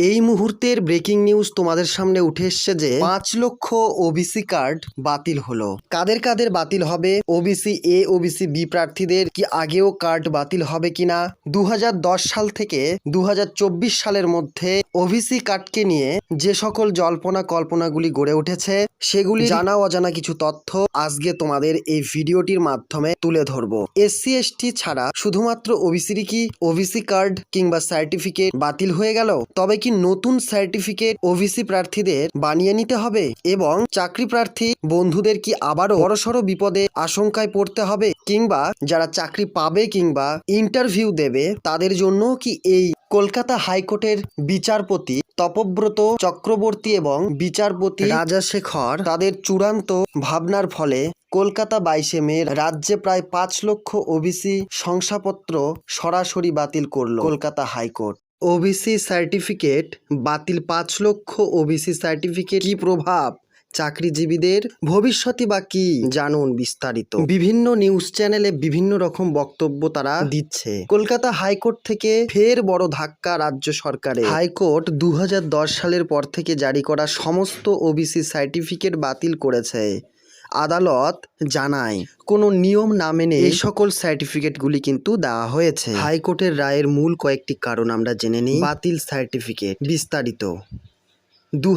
এই মুহূর্তের breaking news তোমাদের সামনে উঠে এসছে যে পাঁচ লক্ষ ওবিসি কার্ড বাতিল হলো। কাদের কাদের বাতিল হবে? ওবিসি এ, ওবিসি বি প্রার্থীদের কি আগেও কার্ড বাতিল হবে কিনা? দু হাজার দশ সাল থেকে দু হাজার চব্বিশ সালের মধ্যে ওবিসি কার্ডকে নিয়ে যে সকল জল্পনা কল্পনাগুলি গড়ে উঠেছে, সেগুলি জানা অজানা কিছু তথ্য আজকে তোমাদের এই ভিডিওটির মাধ্যমে তুলে ধরবো। এসসি, এসটি ছাড়া শুধুমাত্র ওবিসিরই কি ওবিসি কার্ড কিংবা সার্টিফিকেট বাতিল হয়ে গেল? তবে কি নতুন সার্টিফিকেট ওবিসি প্রার্থীদের বানিয়ে নিতে হবে? এবং চাকরি প্রার্থী বন্ধুদের কি আবারও বড়সড় বিপদে আশঙ্কায় পড়তে হবে? কিংবা যারা চাকরি পাবে কিংবা ইন্টারভিউ দেবে, তাদের জন্য কি এই কলকাতা হাইকোর্টের বিচারপতি তপব্রত চক্রবর্তী এবং বিচারপতি রাজাশেখর তাদের চূড়ান্ত ভাবনার ফলে কলকাতা বাইশে মে রাজ্যে প্রায় পাঁচ লক্ষ ওবিসি শংসাপত্র সরাসরি বাতিল করল কলকাতা হাইকোর্ট। ওবিসি সার্টিফিকেট বাতিল পাঁচ লক্ষ ওবিসি সার্টিফিকেট। কি প্রভাব? চাকরিজীবীদের ভবিষ্যতে বা কি? জানুন বিস্তারিত। বিভিন্ন নিউজ চ্যানেলে বিভিন্ন রকম বক্তব্য তারা দিচ্ছে। কলকাতা হাইকোর্ট থেকে ফের বড় ধাক্কা রাজ্য সরকারে হাইকোর্ট দু হাজার দশ সালের পর থেকে জারি করা সমস্ত ওবিসি সার্টিফিকেট বাতিল করেছে। আদালত জানায় কোনো নিয়ম না মেনে এই সকল সার্টিফিকেটগুলি কিন্তু দেওয়া হয়েছে। হাইকোর্টের রায়ের মূল কয়েকটি কারণ আমরা জেনে নিই। বাতিল সার্টিফিকেট। বিস্তারিত। দু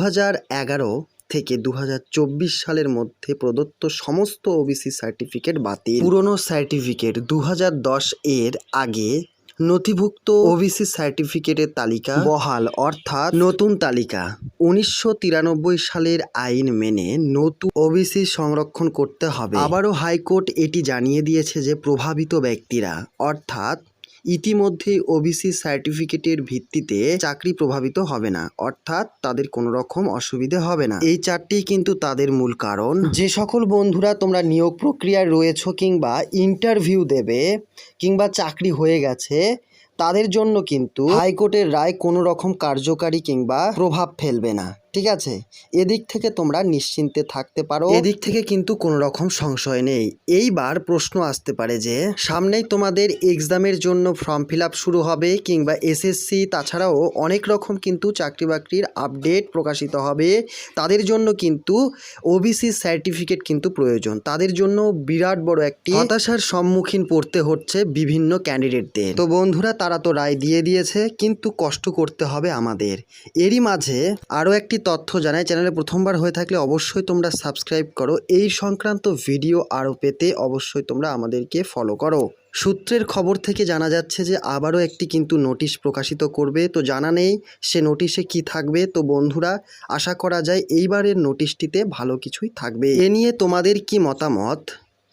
এগারো থেকে দু হাজার চব্বিশ সালের মধ্যে প্রদত্ত সমস্ত ওবিসি সার্টিফিকেট বাতিল। পুরনো সার্টিফিকেট দু হাজার দশ এর আগে নথিভুক্ত ওবিসি সার্টিফিকেটের তালিকা বহাল অর্থাৎ নতুন তালিকা। উনিশশো তিরানব্বই সালের আইন মেনে নতুন ওবিসি সংরক্ষণ করতে হবে। আবারও হাইকোর্ট এটি জানিয়ে দিয়েছে যে প্রভাবিত ব্যক্তিরা, অর্থাৎ ইতিমধ্যে ওবিসি সার্টিফিকেটের ভিত্তিতে চাকরি প্রভাবিত হবে না। অর্থাৎ তাদের কোনো রকম অসুবিধে হবে না। এই চারটি কিন্তু তাদের মূল কারণ। যে সকল বন্ধুরা তোমরা নিয়োগ প্রক্রিয়ায় রয়েছো কিংবা ইন্টারভিউ দেবে কিংবা চাকরি হয়ে গেছে, তাদের জন্য কিন্তু হাইকোর্টের রায় কোনো রকম কার্যকারী কিংবা প্রভাব ফেলবে না। ঠিক আছে? এদিক থেকে তোমরা নিশ্চিন্তে থাকতে পারো। এদিক থেকে কিন্তু কোনো রকম সংশয় নেই। এইবার প্রশ্ন আসতে পারে যে, সামনেই তোমাদের এক্সামের জন্য ফর্ম ফিল শুরু হবে কিংবা এসএসসি, তাছাড়াও অনেক রকম কিন্তু চাকরি বাকরির আপডেট প্রকাশিত হবে। তাদের জন্য কিন্তু ওবিসি সার্টিফিকেট কিন্তু প্রয়োজন। তাদের জন্য বিরাট বড় একটি হতাশার সম্মুখীন পড়তে হচ্ছে বিভিন্ন ক্যান্ডিডেটদের তো বন্ধুরা, তারা তো রায় দিয়ে দিয়েছে, কিন্তু কষ্ট করতে হবে আমাদের। এরই মাঝে আরও একটি তথ্য জানাই। চ্যানেলে প্রথমবার হয়ে থাকলে অবশ্যই তোমরা সাবস্ক্রাইব করো। এই সংক্রান্ত ভিডিও আরও পেতে অবশ্যই তোমরা আমাদেরকে ফলো করো। সূত্রের খবর থেকে জানা যাচ্ছে যে, আবারও একটি কিন্তু নোটিশ প্রকাশিত করবে। তো জানা নেই সে নোটিশে কি থাকবে। তো বন্ধুরা, আশা করা যায় এইবারের নোটিশটিতে ভালো কিছুই থাকবে। এ নিয়ে তোমাদের কি মতামত?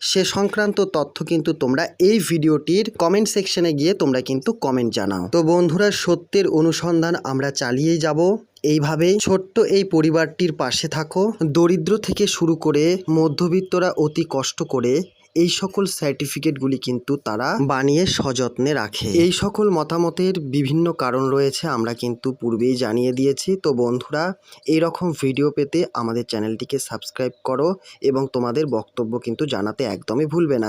সে সংক্রান্ত তথ্য কিন্তু তোমরা এই ভিডিওটির কমেন্ট সেকশনে গিয়ে তোমরা কিন্তু কমেন্ট জানাও। তো বন্ধুরা, সত্যের অনুসন্ধান আমরা চালিয়েই যাব। এইভাবে ছোট্ট এই পরিবারটির পাশে থাকো। দরিদ্র থেকে শুরু করে মধ্যবিত্তরা অতি কষ্ট করে এই সকল সার্টিফিকেটগুলি কিন্তু তারা বানিয়ে সযত্নে রাখে। এই সকল মতামতের বিভিন্ন কারণ রয়েছে আমরা কিন্তু পূর্বেই জানিয়ে দিয়েছি। তো বন্ধুরা এই রকম ভিডিও পেতে আমাদের চ্যানেলটিকে সাবস্ক্রাইব করো এবং তোমাদের বক্তব্য কিন্তু জানাতে একদমই ভুলবে না।